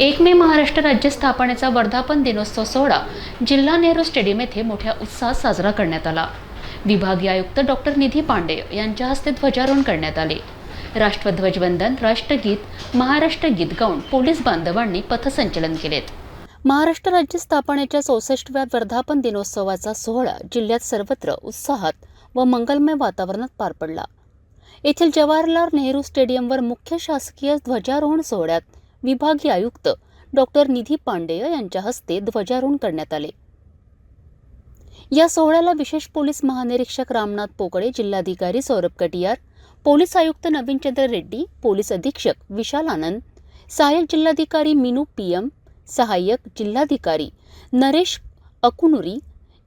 एक मे महाराष्ट्र राज्य स्थापनेचा वर्धापन दिनोत्सव सोहळा जिल्हा नेहरू स्टेडियम येथे मोठ्या उत्साहात साजरा करण्यात आला. विभागीय आयुक्त डॉक्टर निधी पांडे यांच्या हस्ते ध्वजारोहण करण्यात आले. राष्ट्रध्वजवंदन राष्ट्रगीत महाराष्ट्र गीत गाऊन पोलीस बांधवांनी पथसंचलन केलेत. महाराष्ट्र राज्य स्थापनेच्या चौसष्टव्या वर्धापन दिनोत्सवाचा सोहळा जिल्ह्यात सर्वत्र उत्साहात व मंगलमय वातावरणात पार पडला. येथील जवाहरलाल नेहरू स्टेडियमवर मुख्य शासकीय ध्वजारोहण सोहळ्यात विभागीय आयुक्त डॉक्टर निधी पांडेय यांच्या हस्ते ध्वजारोहण करण्यात आले. या सोहळ्याला विशेष पोलीस महानिरीक्षक रामनाथ पोकळे जिल्हाधिकारी सौरभ कटियार पोलीस आयुक्त नवीनचंद्र रेड्डी पोलीस अधीक्षक विशाल आनंद सहाय्यक जिल्हाधिकारी पी एम सहाय्यक जिल्हाधिकारी नरेश अकुनुरी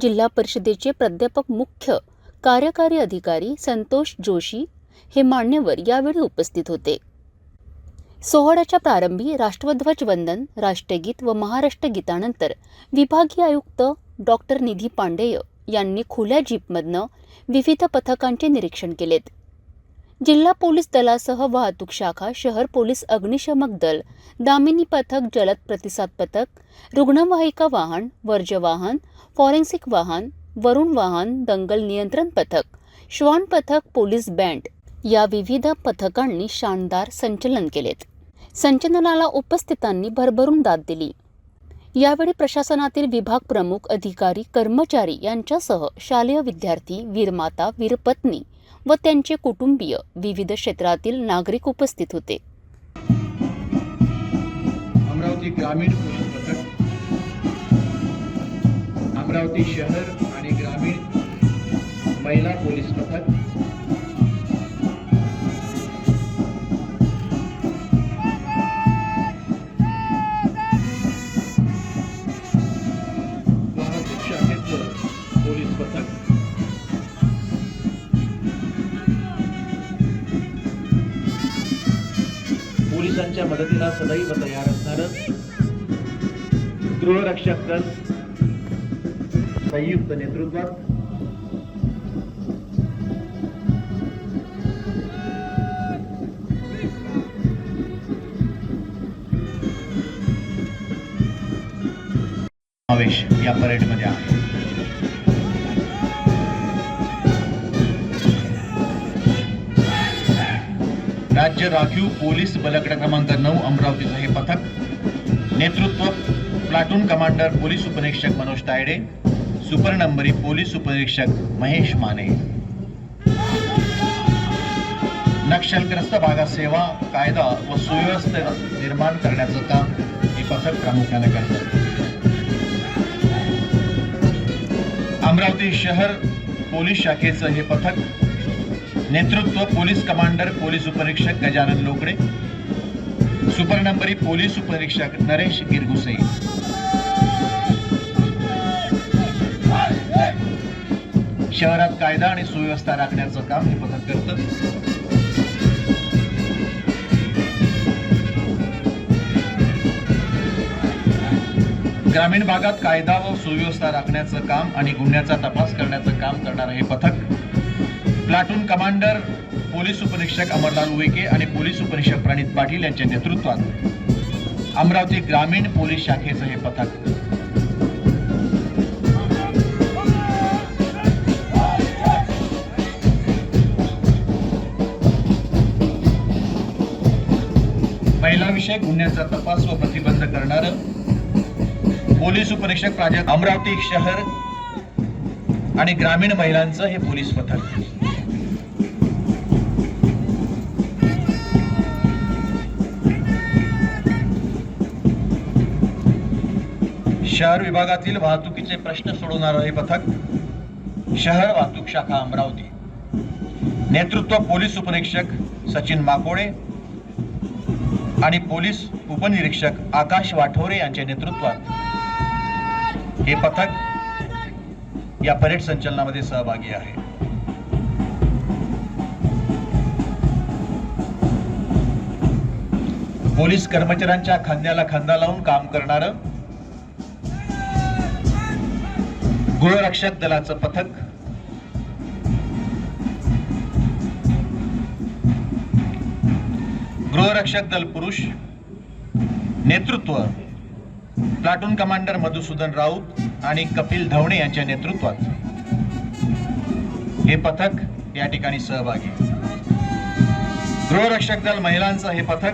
जिल्हा परिषदेचे प्राध्यापक मुख्य कार्यकारी अधिकारी संतोष जोशी हे मान्यवर यावेळी उपस्थित होते. सोहळ्याच्या प्रारंभी राष्ट्रध्वज वंदन राष्ट्रगीत व महाराष्ट्र गीतानंतर विभागीय आयुक्त डॉक्टर निधी पांडेय यांनी खुल्या जीपमधनं विविध पथकांचे निरीक्षण केलेत. जिल्हा पोलीस दलासह वाहतूक शाखा शहर पोलीस अग्निशमक दल दामिनी पथक जलद प्रतिसाद पथक रुग्णवाहिका वाहन वर्ज्य वाहन फॉरेन्सिक वाहन वरुण वाहन दंगल नियंत्रण पथक श्वान पथक पोलीस बँड या विविध पथकांनी शानदार संचलन केलेत. संचलनाला उपस्थितांनी भरभरून दाद दिली. यावेळी प्रशासनातील विभाग प्रमुख अधिकारी कर्मचारी यांच्यासह शालेय विद्यार्थी वीरमाता वीरपत्नी व त्यांचे कुटुंबीय विविध क्षेत्रातील नागरिक उपस्थित होते. अमरावती ग्रामीण पोलीस पथक अमरावती शहर आणि ग्रामीण महिला पोलीस पथक मदतीला सदैव तयार असणारं गृहरक्षक दल संयुक्त नेतृत्वात समावेश या परेडमध्ये आहे. राज्य राखीव पोलीस बलगड क्रमांक नऊ अमरावतीचं हे पथक. नेतृत्व प्लाटून कमांडर पोलीस उपनिरीक्षक मनोज तायडे. सुपर नंबरी पोलीस उपनिरीक्षक महेश माने. नक्षलग्रस्त भागात सेवा कायदा व सुव्यवस्था निर्माण करण्याचं काम हे पथक प्रामुख्याने करतं. अमरावती शहर पोलीस शाखेचं हे पथक नेतृत्व पोलीस कमांडर पोलीस उपनिरीक्षक गजानन लोकडे. सुपर पोलीस उपनिरीक्षक नरेश गिरगुसे. शहरात कायदा आणि सुव्यवस्था राखण्याचं काम हे पथक करतं. ग्रामीण भागात कायदा व सुव्यवस्था राखण्याचं काम आणि गुन्ह्याचा तपास करण्याचं काम करणारं हे पथक प्लाटून कमांडर पोलीस उपनिरीक्षक अमरलाल उईके आणि पोलीस उपनिरीक्षक प्रणित पाटील यांच्या नेतृत्वात अमरावती ग्रामीण पोलीस शाखेचं हे पथक. महिलाविषयक गुन्ह्याचा तपास व प्रतिबंध करणारं. पोलीस उपनिरीक्षक प्राजक्त अमरावती शहर आणि ग्रामीण महिलांचं हे पोलीस पथक. शहर विभागातील वाहतुकीचे प्रश्न सोडवणारं हे पथक. शहर वाहतूक शाखा अमरावती. नेतृत्व पोलीस उपनिरीक्षक सचिन माकोडे आणि पोलीस उपनिरीक्षक आकाश वाठोरे यांच्या नेतृत्वात हे पथक या परेड संचलनामध्ये सहभागी आहे. पोलीस कर्मचाऱ्यांच्या खांद्याला खांदा लावून काम करणारं गृहरक्षक दलाचं पथक. गृहरक्षक दल पुरुष. नेतृत्व. प्लाटून कमांडर मधुसूदन राऊत आणि कपिल धवणे यांच्या नेतृत्वात. हे पथक या ठिकाणी सहभागी गृहरक्षक दल महिलांचं हे पथक.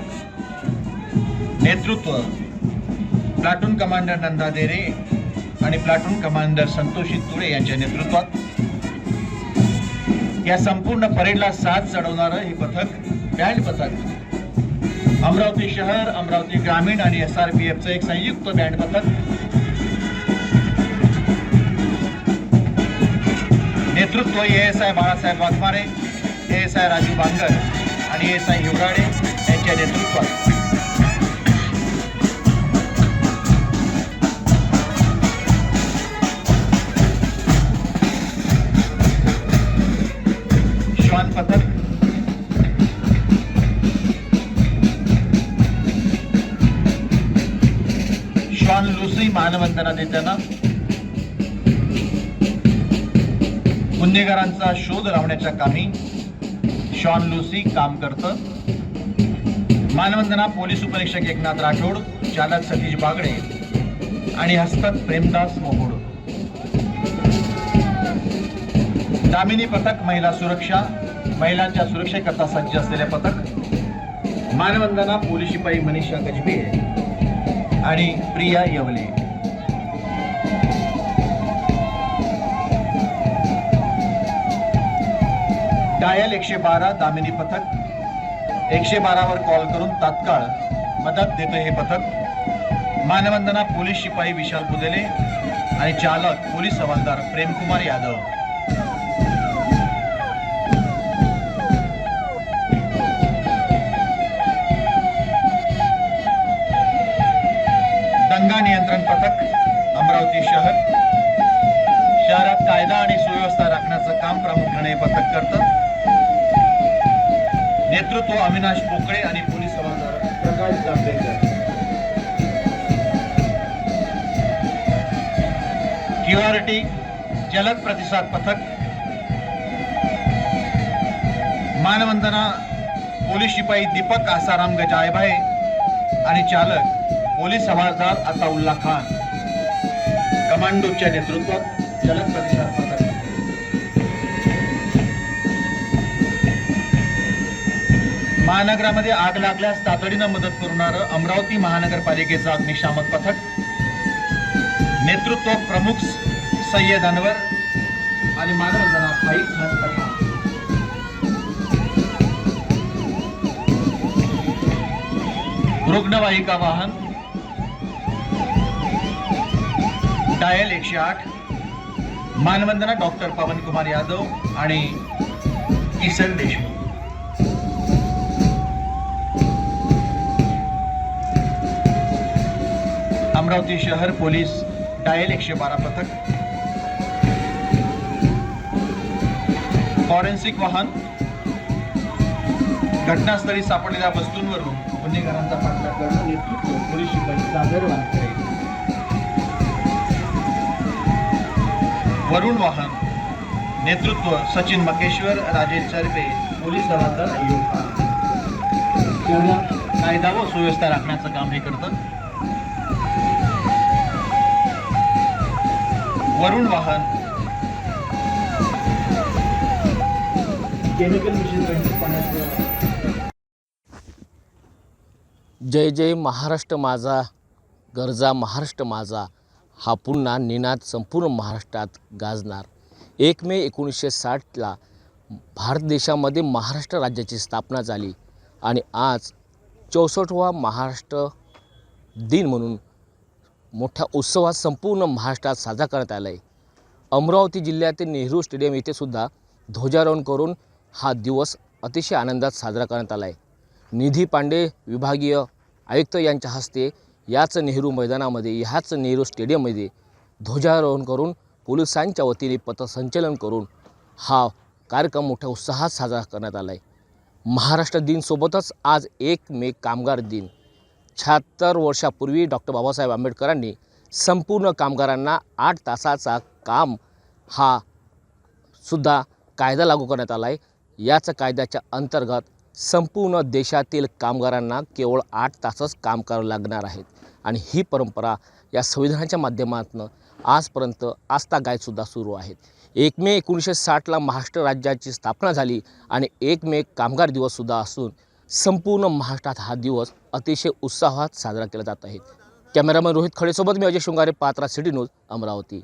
नेतृत्व. प्लाटून कमांडर नंदा देरे आणि प्लाटून कमांडर संतोषी तुळे यांच्या नेतृत्वात. या संपूर्ण परेडला साथ चढवणारं हे पथक बँड पथक. अमरावती शहर अमरावती ग्रामीण आणि एस आर पी एफचं एक संयुक्त बँड पथक. नेतृत्व S I Balasaheb Waghmare S I Raju Bangar आणि एस आय हिवराडे यांच्या नेतृत्वात. मानवंदना देताना गुन्हेगारांचा शोध लावण्याच्या कामी शॉन लुसी काम करतं. मानवंदना पोलीस उपरीक्षक एकनाथ राठोड चालक सतीश बागडे आणि हस्तक प्रेमदास मोहोड. दामिनी पथक महिला सुरक्षा महिलांच्या सुरक्षेकरता सज्ज असलेले पथक मानवंदना पोलीस शिपाई मनीषा गजबे आणि प्रिया येवले. डायल एकशे बारा दामिनी पथक. एकशे बारावर कॉल करून तात्काळ मदत देतं हे पथक. मानवंदना पोलीस शिपाई विशाल बुदेले आणि चालक पोलीस हवालदार प्रेमकुमार यादव. दंगा नियंत्रण पथक अमरावती शहर. शहरात कायदा आणि सुव्यवस्था राखण्याचं काम प्रामुख्याने पथक करतं. नेतृत्व अविनाश पोकळे आणि पोलीस प्रकाश जांभेकर. क्यूआरटी जलद प्रतिसाद पथक. मानवंदना पोलीस शिपाई दीपक आसाराम गजायभाई आणि चालक पोलीस हवालदार अताउल्ला खान. कमांडोच्या नेतृत्वात जलद प्रतिसाद महानगरामध्ये आग लागल्यास तातडीनं मदत करणारं अमरावती महानगरपालिकेचं अग्निशामक पथक. नेतृत्व प्रमुख सय्यद अनवर आणि मानवंदना फाईट खान पठाण रुग्णवाहिका वाहन. डायल एकशे आठ. मानवंदना डॉक्टर पवन कुमार यादव आणि किसन देशमुख. अमरावती शहर पोलीस डायल एकशे बारा पथक. फॉरेन्सिक वाहन. घटनास्थळी सापडलेल्या वस्तूंवरून गुन्हेगारांचा पाठलाग करणं नेतृत्व पोलीस शिपाई सागर करेल वरुण वाहन नेतृत्व सचिन मकेश्वर राजेश चर्पे पोलीस हवालदार अय्यूब कायदा व सुव्यवस्था राखण्याचं काम हे करतं. वरुण वाहन. जय जय महाराष्ट्र माझा गरजा महाराष्ट्र माझा. हा पुन्हा निनाद संपूर्ण महाराष्ट्रात गाजणार. एक मे एकोणीसशे साठला भारत देशामध्ये महाराष्ट्र राज्याची स्थापना झाली आणि आज चौसष्टवा महाराष्ट्र दिन म्हणून मोठ्या उत्सवात संपूर्ण महाराष्ट्रात साजरा करण्यात आला आहे अमरावती जिल्ह्यातील नेहरू स्टेडियम येथे सुद्धा ध्वजारोहण करून हा दिवस अतिशय आनंदात साजरा करण्यात आला आहे निधी पांडे विभागीय आयुक्त यांच्या हस्ते याच नेहरू मैदानामध्ये ह्याच नेहरू स्टेडियममध्ये ध्वजारोहण करून पोलिसांच्या वतीने पथसंचलन करून हा कार्यक्रम मोठ्या उत्साहात साजरा करण्यात आला आहे महाराष्ट्र दिनसोबतच आज एक मे कामगार दिन. शहात्तर वर्षापूर्वी डॉक्टर बाबासाहेब आंबेडकरांनी संपूर्ण कामगारांना आठ तासाचा काम हा सुद्धा कायदा लागू करण्यात आला आहे याच कायद्याच्या अंतर्गत संपूर्ण देशातील कामगारांना केवळ आठ तासच काम करावं लागणार आहेत आणि ही परंपरा या संविधानाच्या माध्यमातून आजपर्यंत आस्था गायतसुद्धा सुरू आहेत. एक मे एकोणीसशे साठला महाराष्ट्र राज्याची स्थापना झाली आणि एक मे कामगार दिवससुद्धा असून संपूर्ण महाराष्ट्रात हा दिवस अतिशय उत्साहात साजरा केला जात आहे. कॅमेरामॅन रोहित खडेसोबत मी अजय शृंगारे पात्रा सिटी न्यूज अमरावती.